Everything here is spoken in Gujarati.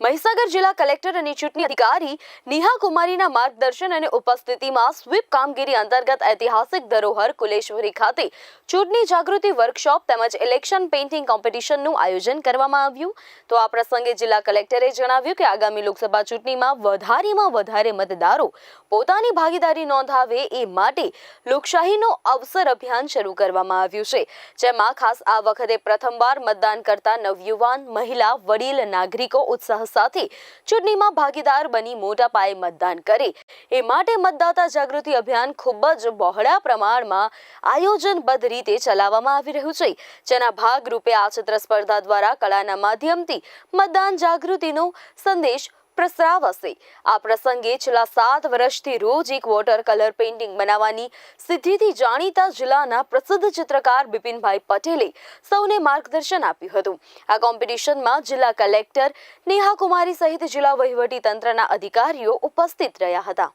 મહીસાગર જિલ્લા કલેક્ટર અને ચૂંટણી અધિકારી નેહા કુમારીના માર્ગદર્શન અને ઉપસ્થિતિમાં સ્વીપ કામગીરી અંતર્ગત ઐતિહાસિક ધરોહર કુલેશ્વરી ખાતે ચૂંટણી જાગૃતિ વર્કશોપ તેમજ ઇલેક્શન પેઇન્ટિંગ કોમ્પિટિશનનું આયોજન કરવામાં આવ્યું. તો આ પ્રસંગે જિલ્લા કલેક્ટરે જણાવ્યું કે આગામી લોકસભા ચૂંટણીમાં વધારેમાં વધારે મતદારો પોતાની ભાગીદારી નોંધાવે એ માટે લોકશાહીનો અવસર અભિયાન શરૂ કરવામાં આવ્યું છે. જેમાં ખાસ આ વખતે પ્રથમવાર મતદાન કરતા નવયુવાન, મહિલા, વડીલ, નાગરિકો ઉત્સાહ સાથે ચૂંટણીમાં ભાગીદાર બની મોટા પાયે મતદાન કરે. એ માટે મતદાતા જાગૃતિ અભિયાન ખૂબ જ બહોળા પ્રમાણમાં આયોજનબદ્ધ રીતે ચલાવવામાં આવી રહ્યું છે, જેના ભાગરૂપે આ ચિત્ર સ્પર્ધા દ્વારા કળાના માધ્યમથી મતદાન જાગૃતિનો સંદેશ પ્રસરાવશે. આ પ્રસંગે છેલ્લા સાત વર્ષથી રોજ એક વોટર કલર પેઇન્ટિંગ બનાવવાની સિદ્ધિથી જાણીતા જિલ્લાના પ્રસિદ્ધ ચિત્રકાર બિપિનભાઈ પટેલે સૌને માર્ગદર્શન આપ્યું હતું. આ કોમ્પિટિશનમાં જિલ્લા કલેક્ટર નેહા કુમારી સહિત જિલ્લા વહીવટી તંત્રના અધિકારીઓ ઉપસ્થિત રહ્યા હતા.